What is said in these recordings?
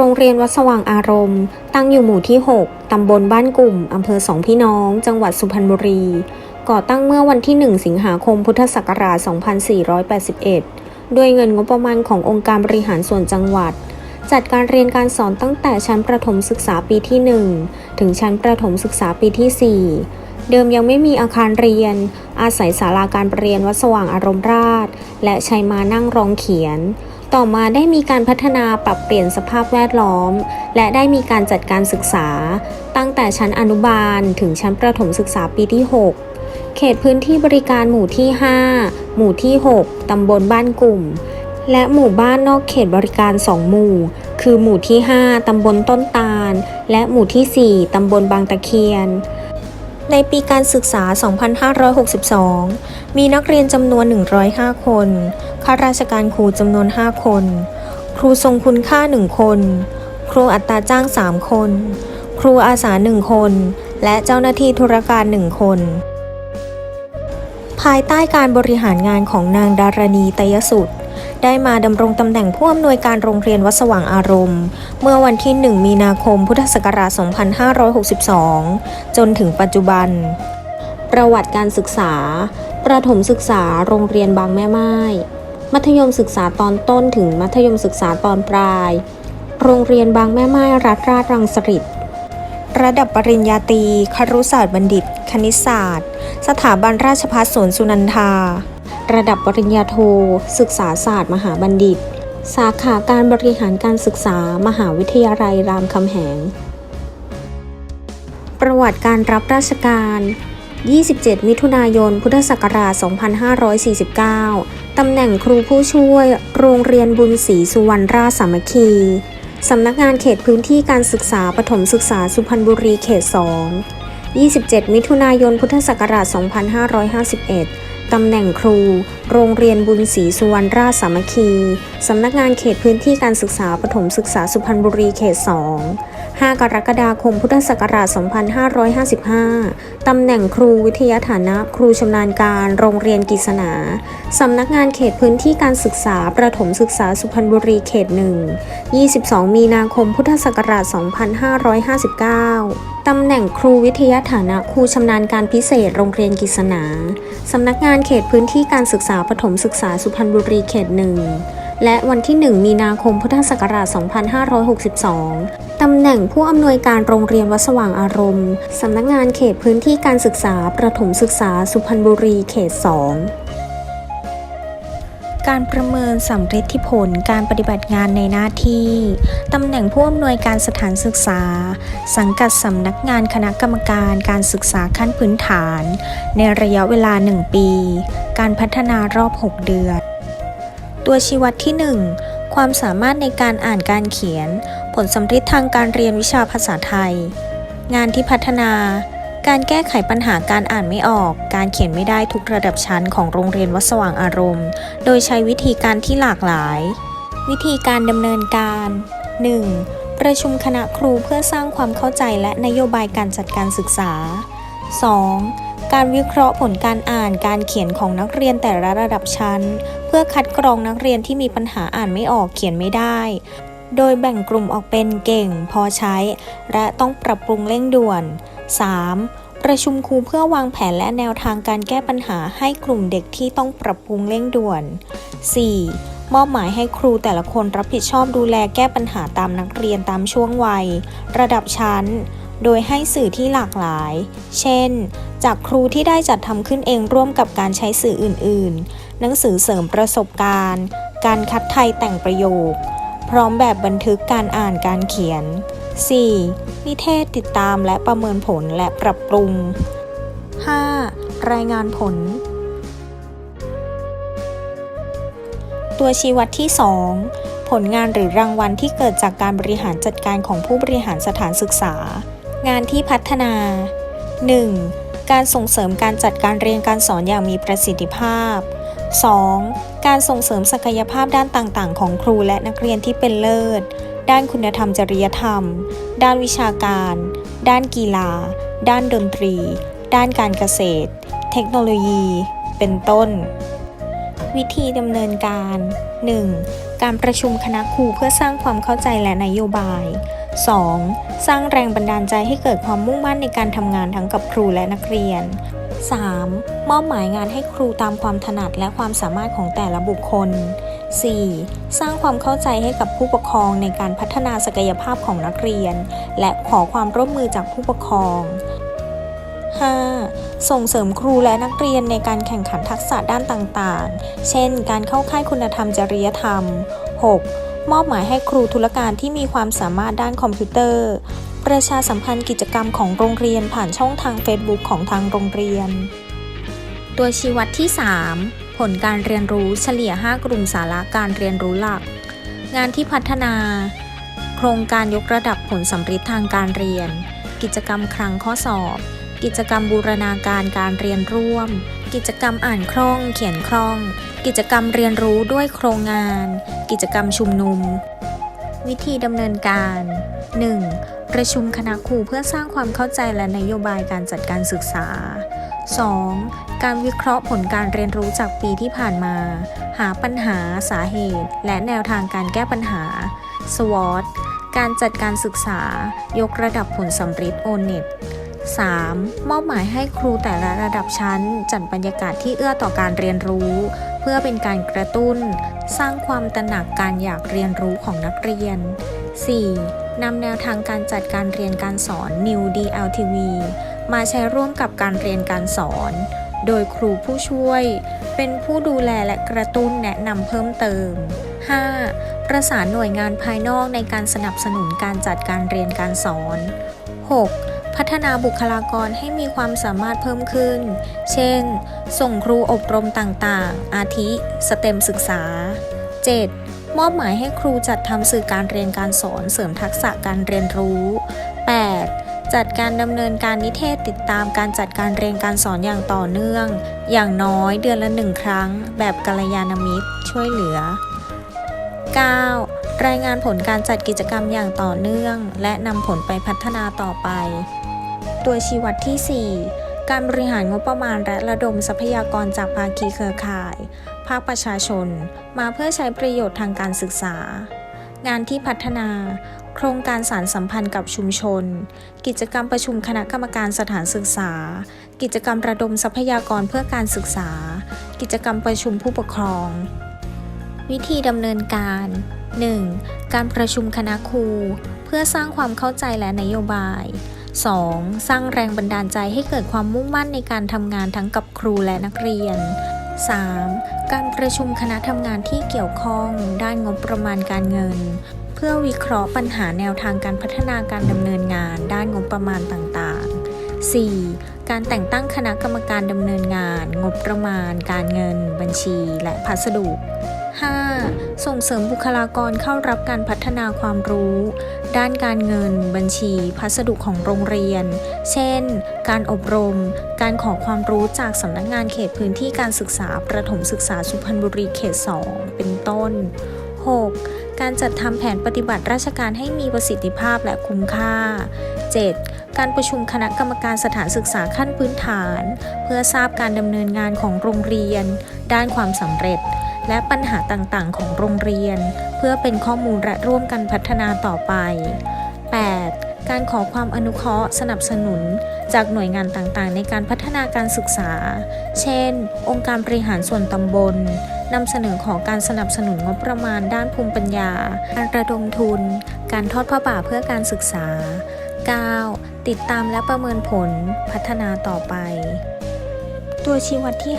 โรงเรียนวัดสว่างอารมณ์ ตั้งอยู่หมู่ที่ 6 ตำบลบ้านกลุ่ม อำเภอสองพี่น้อง จังหวัดสุพรรณบุรี ก่อตั้งเมื่อวันที่ 1 สิงหาคม พุทธศักราช 2481 ด้วยเงินงบประมาณขององค์การบริหารส่วนจังหวัด จัดการเรียนการสอนตั้งแต่ชั้นประถมศึกษาปีที่ 1 ถึงชั้นประถมศึกษาปีที่ 4เดิมยังไม่มีอาคารเรียน อาศัยศาลาการประเรียนวัดสว่างอารมณ์ราช และใช้มานั่งรองเขียน ต่อมาได้มีการพัฒนาปรับเปลี่ยนสภาพแวดล้อม และได้มีการจัดการศึกษา ตั้งแต่ชั้นอนุบาล ถึงชั้นประถมศึกษาปีที่ 6 เขตพื้นที่บริการหมู่ที่ 5 หมู่ที่ 6 ตำบลบ้านกลุ่ม และหมู่บ้านนอกเขตบริการ 2 หมู่ คือหมู่ที่ 5 ตำบลต้นตาล และหมู่ที่ 4 ตำบลบางตะเคียน ในปีการศึกษา 2562 มีนักเรียนจำนวน 105 คน ข้าราชการครูจำนวน 5 คน ครูทรงคุณค่า 1 คน ครูอัตราจ้าง 3 คน ครูอาสา 1 คน และเจ้าหน้าที่ธุรการ 1 คน ภายใต้การบริหารงานของนางดารณีตยสุด ได้มาดำรงตำแหน่งผู้อำนวยการโรงเรียนวัดสว่างอารมณ์ เมื่อวันที่ 1 มีนาคม พุทธศักราช 2562 จนถึงปัจจุบัน ประวัติการศึกษา ประถมศึกษาโรงเรียนบางแม่ไม้ มัธยมศึกษาตอนต้นถึงมัธยมศึกษาตอนปลาย โรงเรียนบางแม่ไม้รัฐราชรังสฤษระดับปริญญาตรีครุศาสตร์บัณฑิต คณิตศาสตร์ สถาบันราชภัฏสวนสุนันทา ระดับปริญญาโท ศึกษาศาสตร์มหาบัณฑิต สาขาการบริหารการศึกษามหาวิทยาลัยรามคำแหง ประวัติการรับราชการ 27 มิถุนายน พุทธศักราช 2549 ตำแหน่งครูผู้ช่วย โรงเรียนบุญศรีสุวรรณราชสามัคคี สำนักงานเขตพื้นที่การศึกษาปฐมศึกษาสุพรรณบุรีเขต 2 27 มิถุนายน พุทธศักราช 2551 ตำแหน่งครู โรงเรียนบุญศรีสุวรรณราชสามัคคี สำนักงานเขตพื้นที่การศึกษาปฐมศึกษาสุพรรณบุรีเขต 2 5 กรกฎาคมพุทธศักราช 2555 ตำแหน่งครูวิทยาฐานะ ครูชำนาญการโรงเรียนกิษณา สำนักงานเขตพื้นที่การศึกษา ประถมศึกษาสุพรรณบุรีเขต1 22 มีนาคมพุทธศักราช 2559ตำแหน่งครูวิทยาฐานะครูชำนาญการพิเศษโรงเรียนกิษณา สำนักงานเขตพื้นที่การศึกษาปฐมศึกษาสุพรรณบุรีเขต1และวันที่ 1 มีนาคมพุทธศักราช 2562 ตำแหน่งผู้อำนวยการโรงเรียนวัดสว่างอารมณ์สำนักงานเขตพื้นที่การศึกษาประถมศึกษาสุพรรณบุรีเขต 2การประเมินสำเร็จที่ผลการปฏิบัติงานในหน้าที่ ตำแหน่งผู้อำนวยการสถานศึกษา สังกัดสำนักงานคณะกรรมการการศึกษาขั้นพื้นฐาน ในระยะเวลา 1 ปี การพัฒนารอบ 6 เดือน ตัวชี้วัดที่ 1 ความสามารถในการอ่านการเขียน ลสำเร็จทางการเรียนวิชาภาษาไทย งานที่พัฒนา การแก้ไขปัญหาการอ่านไม่ออก การเขียนไม่ได้ทุกระดับชั้นของโรงเรียนวัดสว่างอารมณ์ โดยใช้วิธีการที่หลากหลาย วิธีการดำเนินการ 1. ประชุมคณะครูเพื่อสร้างความเข้าใจและนโยบายการจัดการศึกษา 2. การวิเคราะห์ผลการอ่านการเขียนของนักเรียนแต่ละระดับชั้น เพื่อคัดกรองนักเรียนที่มีปัญหาอ่านไม่ออกเขียนไม่ได้ โดยแบ่งกลุ่มออกเป็นเก่งพอใช้ และต้องปรับปรุงเร่งด่วน 3. ประชุมครูเพื่อวางแผนและแนวทางการแก้ปัญหาให้กลุ่มเด็กที่ต้องปรับปรุงเร่งด่วน 4. มอบหมายให้ครูแต่ละคนรับผิดชอบดูแลแก้ปัญหาตามนักเรียนตามช่วงวัย ระดับชั้น โดยให้สื่อที่หลากหลาย เช่น จากครูที่ได้จัดทำขึ้นเองร่วมกับการใช้สื่ออื่น ๆ หนังสือเสริมประสบการณ์ การคัดไทยแต่งประโยค พร้อมแบบบันทึกการอ่านการเขียน 4. นิเทศติดตามและประเมินผลและปรับปรุง 5. รายงานผล ตัวชี้วัดที่ 2 ผลงานหรือรางวัลที่เกิดจากการบริหารจัดการของผู้บริหารสถานศึกษา งานที่พัฒนา 1. การส่งเสริมการจัดการเรียนการสอนอย่างมีประสิทธิภาพ 2. การส่งเสริมศักยภาพด้านต่างๆ ของครูและนักเรียนที่เป็นเลิศ ด้านคุณธรรมจริยธรรม ด้านวิชาการ ด้านกีฬา ด้านดนตรี ด้านการเกษตร เทคโนโลยี เป็นต้น วิธีดำเนินการ 1. การประชุมคณะครูเพื่อสร้างความเข้าใจและนโยบาย 2. สร้างแรงบันดาลใจให้เกิดความมุ่งมั่นในการทำงานทั้งกับครูและนักเรียน 3. มอบหมายงานให้ครูตามความถนัดและความสามารถของแต่ละบุคคล 4. สร้างความเข้าใจให้กับผู้ปกครองในการพัฒนาศักยภาพของนักเรียน และขอความร่วมมือจากผู้ปกครอง 5. ส่งเสริมครูและนักเรียนในการแข่งขันทักษะด้านต่างๆ เช่น การเข้าค่ายคุณธรรมจริยธรรม 6. มอบหมายให้ครูธุรการที่มีความสามารถด้านคอมพิวเตอร์ ประชาสัมพันธ์กิจกรรมของโรงเรียนผ่านช่องทาง Facebook ของทางโรงเรียน ตัวชี้วัดที่ 3 ผลการเรียนรู้เฉลี่ย 5 กลุ่มสาระการเรียนรู้หลัก งานที่พัฒนา โครงการยกระดับผลสำเร็จทางการเรียน กิจกรรมครั้งข้อสอบ กิจกรรมบูรณาการการเรียนร่วม กิจกรรมอ่านคล่อง เขียนคล่อง กิจกรรมเรียนรู้ด้วยโครงงาน กิจกรรมชุมนุม วิธีดำเนินการ 1. ประชุมคณะครูเพื่อสร้างความเข้าใจและนโยบายการจัดการศึกษา 2. การวิเคราะห์ผลการเรียนรู้จากปีที่ผ่านมา หาปัญหาสาเหตุ และแนวทางการแก้ปัญหา SWOT การจัดการศึกษายกระดับผลสำเร็จ ONET 3. มอบหมายให้ครูแต่ละระดับชั้น จัดบรรยากาศที่เอื้อต่อการเรียนรู้ เพื่อเป็นการกระตุ้น สร้างความตระหนักการอยากเรียนรู้ของนักเรียน 4. นำแนวทางการจัดการเรียนการสอน New DLTV มาใช้ร่วมกับการเรียนการสอน โดยครูผู้ช่วย เป็นผู้ดูแลและกระตุ้นแนะนำเพิ่มเติม 5. ประสานหน่วยงานภายนอกในการสนับสนุนการจัดการเรียนการสอน 6. พัฒนาบุคลากรให้มีความสามารถเพิ่มขึ้น เช่น ส่งครูอบรมต่างๆ อาทิ สเต็มศึกษา 7. มอบหมายให้ครูจัดทำสื่อการเรียนการสอนเสริมทักษะการเรียนรู้ 8. จัดการดำเนินการนิเทศติดตามการจัดการเรียนการสอนอย่างต่อเนื่อง อย่างน้อยเดือนละหนึ่งครั้ง แบบกัลยาณมิตรช่วยเหลือ 9. รายงานผลการจัดกิจกรรมอย่างต่อเนื่อง และนำผลไปพัฒนาต่อไป ตัวชี้วัดที่ 4 การบริหารงบประมาณและระดมทรัพยากรจากภาคีเครือข่าย ภาคประชาชน มาเพื่อใช้ประโยชน์ทางการศึกษา งานที่พัฒนา โครงการสารสัมพันธ์กับชุมชน กิจกรรมประชุมคณะกรรมการสถานศึกษา กิจกรรมระดมทรัพยากรเพื่อการศึกษา กิจกรรมประชุมผู้ปกครอง วิธีดำเนินการ 1. การประชุมคณะครู เพื่อสร้างความเข้าใจและนโยบาย 2. สร้างแรงบันดาลใจให้เกิดความมุ่งมั่นในการทำงานทั้งกับครูและนักเรียน 3. การประชุมคณะทำงานที่เกี่ยวข้องด้านงบประมาณการเงิน เพื่อวิเคราะห์ปัญหาแนวทางการพัฒนาการดำเนินงานด้านงบประมาณต่างๆ 4. การแต่งตั้งคณะกรรมการดำเนินงาน งบประมาณ การเงิน บัญชี และพัสดุ 5. ส่งเสริมบุคลากรเข้ารับการพัฒนาความรู้ ด้านการเงิน บัญชี พัสดุของโรงเรียน เช่น การอบรม การขอความรู้จากสำนักงานเขตพื้นที่การศึกษาประถมศึกษาสุพรรณบุรีเขต 2 เป็นต้น 6. การจัดทำแผนปฏิบัติราชการให้มีประสิทธิภาพและคุ้มค่า 7. การประชุมคณะกรรมการสถานศึกษาขั้นพื้นฐาน เพื่อทราบการดำเนินงานของโรงเรียน ด้านความสำเร็จ และปัญหาต่างๆ ของโรงเรียน เพื่อเป็นข้อมูลและร่วมกันพัฒนาต่อไป 8. การขอความอนุเคราะห์สนับสนุน จากหน่วยงานต่างๆ ในการพัฒนาการศึกษา เช่น องค์การบริหารส่วนตำบล นำเสนอของการสนับสนุนงบประมาณด้านภูมิปัญญา การระดมทุน การทอดผ้าป่าเพื่อการศึกษา 9. ติดตามและประเมินผลพัฒนาต่อไป ตัวชี้วัดที่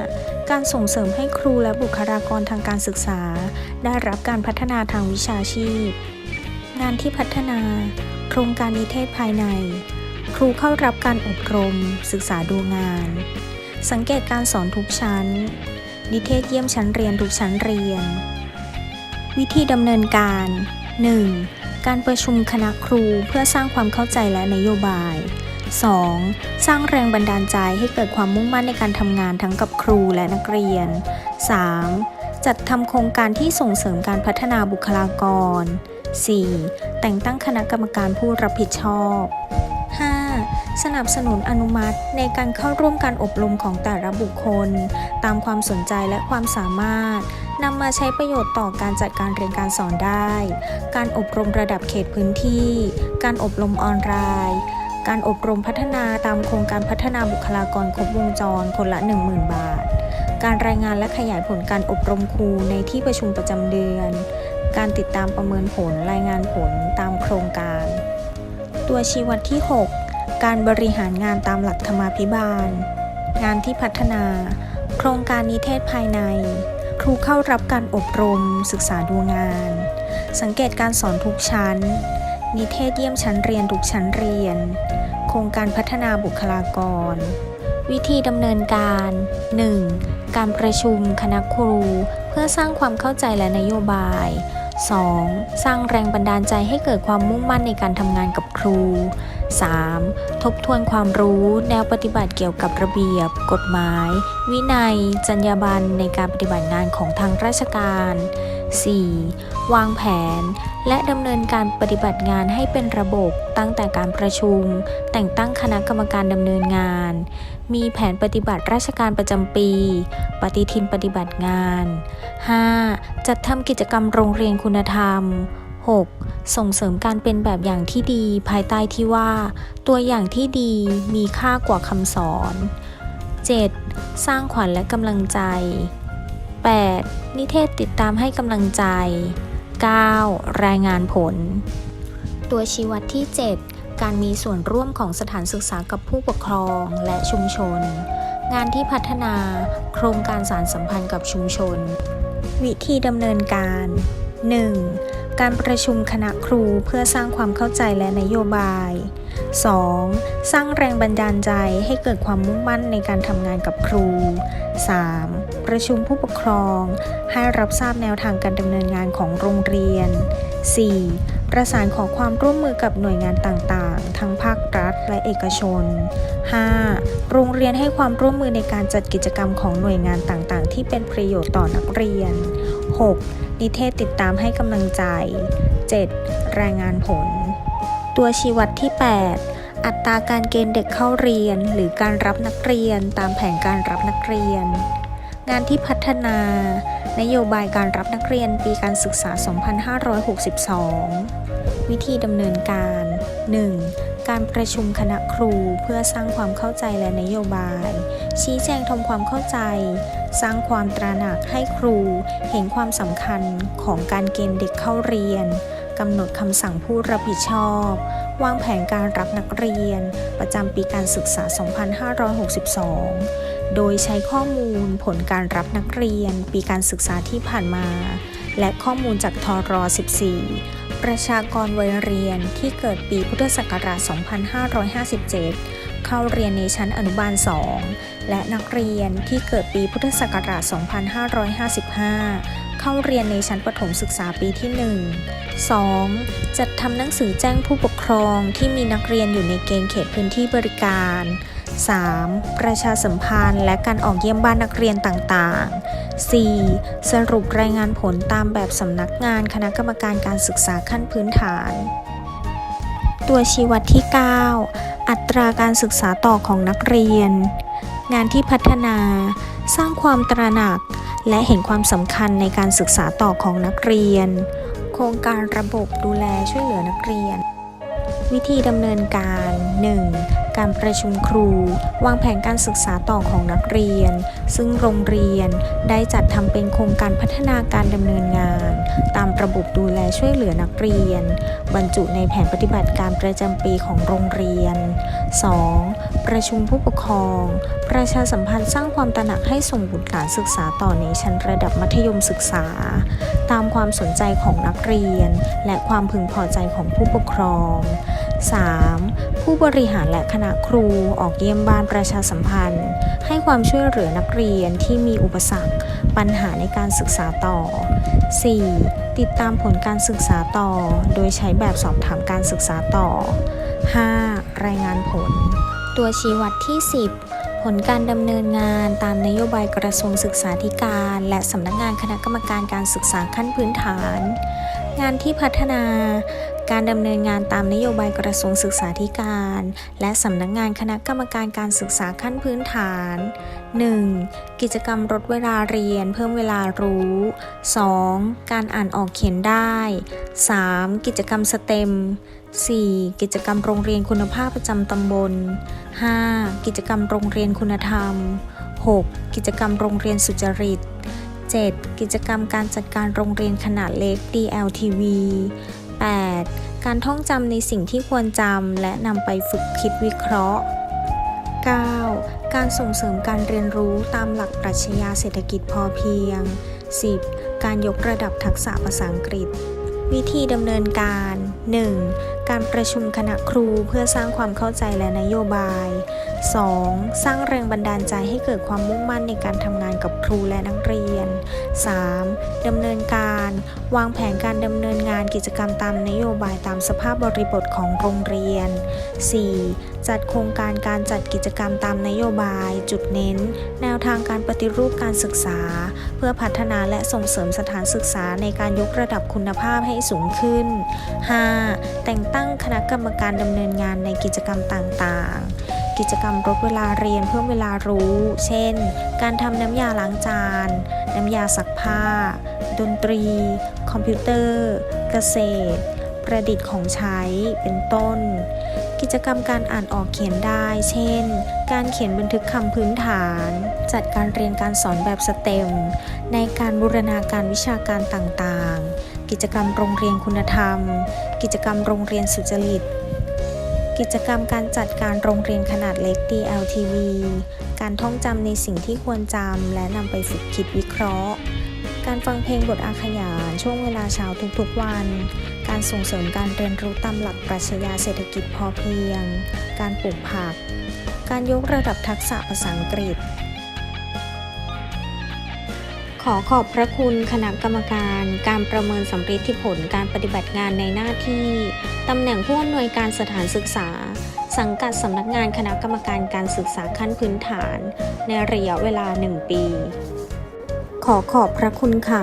5 การส่งเสริมให้ครูและบุคลากรทางการศึกษา ได้รับการพัฒนาทางวิชาชีพ งานที่พัฒนา โครงการนิเทศภายใน ครูเข้ารับการอบรม ศึกษาดูงาน สังเกตการสอนทุกชั้น นิเทศเยี่ยมชั้นเรียนทุกชั้นเรียน วิธีดำเนินการ 1. การประชุมคณะครูเพื่อสร้างความเข้าใจและนโยบาย 2. สร้างแรงบันดาลใจให้เกิดความมุ่งมั่นในการทำงานทั้งกับครูและนักเรียน 3. จัดทำโครงการที่ส่งเสริมการพัฒนาบุคลากร 4. แต่งตั้งคณะกรรมการผู้รับผิดชอบ 5. สนับสนุนอนุมัติในการเข้าร่วมการอบรมของแต่ละบุคคล ตามความสนใจและความสามารถนำมาใช้ประโยชน์ต่อการจัดการเรียนการสอนได้ การอบรมระดับเขตพื้นที่ การอบรมออนไลน์การอบรมพัฒนาตามโครงการพัฒนาบุคลากรครบวงจรคนละ 10,000 บาท การรายงานและขยายผลการอบรมครูในที่ประชุมประจำเดือน การติดตามประเมินผลรายงานผลตามโครงการ ตัวชี้วัดที่ 6 การบริหารงานตามหลักธรรมาภิบาล งานที่พัฒนา โครงการนิเทศภายใน ครูเข้ารับการอบรม ศึกษาดูงาน สังเกตการสอนทุกชั้น นิเทศเยี่ยมชั้นเรียนทุกชั้นเรียน โครงการพัฒนาบุคลากร วิธีดำเนินการ 1. การประชุมคณะครู เพื่อสร้างความเข้าใจและนโยบาย 2. สร้างแรงบันดาลใจให้เกิดความมุ่งมั่นในการทำงานกับครู 3. ทบทวนความรู้แนวปฏิบัติเกี่ยวกับระเบียบ กฎหมาย วินัย จรรยาบรรณในการปฏิบัติงานของทางราชการ 4. วางแผน และดำเนินการปฏิบัติงานให้เป็นระบบตั้งแต่การประชุม แต่งตั้งคณะกรรมการดำเนินงาน มีแผนปฏิบัติราชการประจำปี ปฏิทินปฏิบัติงาน 5. จัดทำกิจกรรมโรงเรียนคุณธรรม 6. ส่งเสริมการเป็นแบบอย่างที่ดีภายใต้ที่ว่า ตัวอย่างที่ดีมีค่ากว่าคำสอน 7. สร้างขวัญและกำลังใจ 8. นิเทศติดตามให้กำลังใจ 9. รายงานผล ตัวชี้วัดที่ 7 การมีส่วนร่วมของสถานศึกษากับผู้ปกครองและชุมชน งานที่พัฒนา โครงการสารสัมพันธ์กับชุมชน วิธีดำเนินการ 1. การประชุมคณะครูเพื่อสร้างความเข้าใจและนโยบาย 2. สร้างแรงบันดาลใจให้เกิดความมุ่งมั่นในการทำงานกับครู 3. ประชุมผู้ปกครอง ให้รับทราบแนวทางการดำเนินงานของโรงเรียน 4. ประสานขอความร่วมมือกับหน่วยงานต่างๆ ทั้งภาครัฐและเอกชน 5. โรงเรียนให้ความร่วมมือในการจัดกิจกรรมของหน่วยงานต่างๆ ที่เป็นประโยชน์ต่อนักเรียน 6. นิเทศติดตามให้กำลังใจ 7. รายงานผล ตัวชี้วัดที่ 8 อัตราการเกณฑ์เด็กเข้าเรียน หรือการรับนักเรียนตามแผนการรับนักเรียน งานที่พัฒนา นโยบายการรับนักเรียนปีการศึกษา 2562 วิธีดำเนินการ 1. การประชุมคณะครูเพื่อสร้างความเข้าใจและนโยบาย ชี้แจงทำความเข้าใจ สร้างความตระหนักให้ครู เห็นความสำคัญของการเกณฑ์เด็กเข้าเรียนกำหนดคำสั่งผู้รับผิดชอบ วางแผนการรับนักเรียน ประจำปีการศึกษา 2562 โดยใช้ข้อมูลผลการรับนักเรียน ปีการศึกษาที่ผ่านมา และข้อมูลจากทร14 ประชากรวัยเรียนที่เกิดปีพุทธศักราช 2557 เข้าเรียนในชั้นอนุบาล 2 และนักเรียนที่เกิดปีพุทธศักราช 2555 เข้าเรียนในชั้นประถมศึกษาปีที่ 1 2. จัดทำหนังสือแจ้งผู้ปกครองที่มีนักเรียนอยู่ในเกณฑ์เขตพื้นที่บริการ 3. ประชาสัมพันธ์และการออกเยี่ยมบ้านนักเรียนต่างๆ 4. สรุปรายงานผลตามแบบสำนักงานคณะกรรมการการศึกษาขั้นพื้นฐาน ตัวชี้วัดที่ 9 อัตราการศึกษาต่อของนักเรียน งานที่พัฒนา สร้างความตระหนัก และเห็นความสำคัญในการศึกษาต่อของนักเรียน โครงการระบบดูแลช่วยเหลือนักเรียนวิธีดำเนินการ 1. การประชุมครู วางแผนการศึกษาต่อของนักเรียน ซึ่งโรงเรียนได้จัดทำเป็นโครงการพัฒนาการดำเนินงาน ตามระบบดูแลช่วยเหลือนักเรียน บรรจุในแผนปฏิบัติการประจำปีของโรงเรียน 2. ประชุมผู้ปกครอง ประชาสัมพันธ์สร้างความตระหนักให้ส่งบุตรหลานศึกษาต่อในชั้นระดับมัธยมศึกษา ตามความสนใจของนักเรียน และความพึงพอใจของผู้ปกครอง 3. ผู้บริหารและคณะครูออกเยี่ยมบ้านประชาสัมพันธ์ ให้ความช่วยเหลือนักเรียนที่มีอุปสรรค ปัญหาในการศึกษาต่อ 4. ติดตามผลการศึกษาต่อ โดยใช้แบบสอบถามการศึกษาต่อ 5. รายงานผล ตัวชี้วัดที่ 10ผลการดำเนินงานตามนโยบายกระทรวงศึกษาธิการ และสำนักงานคณะกรรมการการศึกษาขั้นพื้นฐาน งานที่พัฒนา การดำเนินงานตามนโยบายกระทรวงศึกษาธิการ และสำนักงานคณะกรรมการการศึกษาขั้นพื้นฐาน 1. กิจกรรมลดเวลาเรียนเพิ่มเวลารู้ 2. การอ่านออกเขียนได้ 3. กิจกรรมสเต็ม 4. กิจกรรมโรงเรียนคุณภาพประจำตำบล 5. กิจกรรมโรงเรียนคุณธรรม 6. กิจกรรมโรงเรียนสุจริต 7. กิจกรรมการจัดการโรงเรียนขนาดเล็ก DLTV 8. การท่องจำในสิ่งที่ควรจำและนำไปฝึกคิดวิเคราะห์ 9. การส่งเสริมการเรียนรู้ตามหลักปรัชญาเศรษฐกิจพอเพียง 10. การยกระดับทักษะภาษาอังกฤษ วิธีดำเนินการ 1. การประชุมคณะครูเพื่อสร้างความเข้าใจและนโยบาย 2. สร้างแรงบันดาลใจให้เกิดความมุ่งมั่นในการทำงานกับครูและนักเรียน 3. ดำเนินการ วางแผนการดำเนินงานกิจกรรมตามนโยบายตามสภาพบริบทของโรงเรียน 4. จัดโครงการการจัดกิจกรรมตามนโยบาย จุดเน้น แนวทางการปฏิรูปการศึกษา เพื่อพัฒนาและส่งเสริมสถานศึกษาในการยกระดับคุณภาพให้สูงขึ้น 5. แต่งตั้งคณะกรรมการดำเนินงานในกิจกรรมต่างๆ กิจกรรมลดเวลาเรียนเพิ่มเวลารู้ เช่น การทำน้ำยาล้างจาน น้ำยาซักผ้า ดนตรี คอมพิวเตอร์ เกษตร ประดิษฐ์ของใช้ เป็นต้น กิจกรรมการอ่านออกเขียนได้ เช่น การเขียนบันทึกคำพื้นฐาน จัดการเรียนการสอนแบบสเต็ม ในการบูรณาการวิชาการต่างๆ กิจกรรมโรงเรียนคุณธรรม กิจกรรมโรงเรียนสุจริต กิจกรรมการจัดการโรงเรียนขนาดเล็ก DLTV การท่องจำในสิ่งที่ควรจำและนำไปฝึกคิดวิเคราะห์ การฟังเพลงบทอาขยานช่วงเวลาเช้าทุกๆวัน การส่งเสริมการเรียนรู้ตามหลักปรัชญาเศรษฐกิจพอเพียง การปลูกผัก การยกระดับทักษะภาษาอังกฤษ ขอขอบพระคุณคณะกรรมการการประเมินสำเร็จที่ผลการปฏิบัติงานในหน้าที่ ตำแหน่งผู้อำนวยการสถานศึกษา สังกัดสำนักงานคณะกรรมการการศึกษาขั้นพื้นฐาน ในระยะเวลา 1 ปี ขอขอบพระคุณค่ะ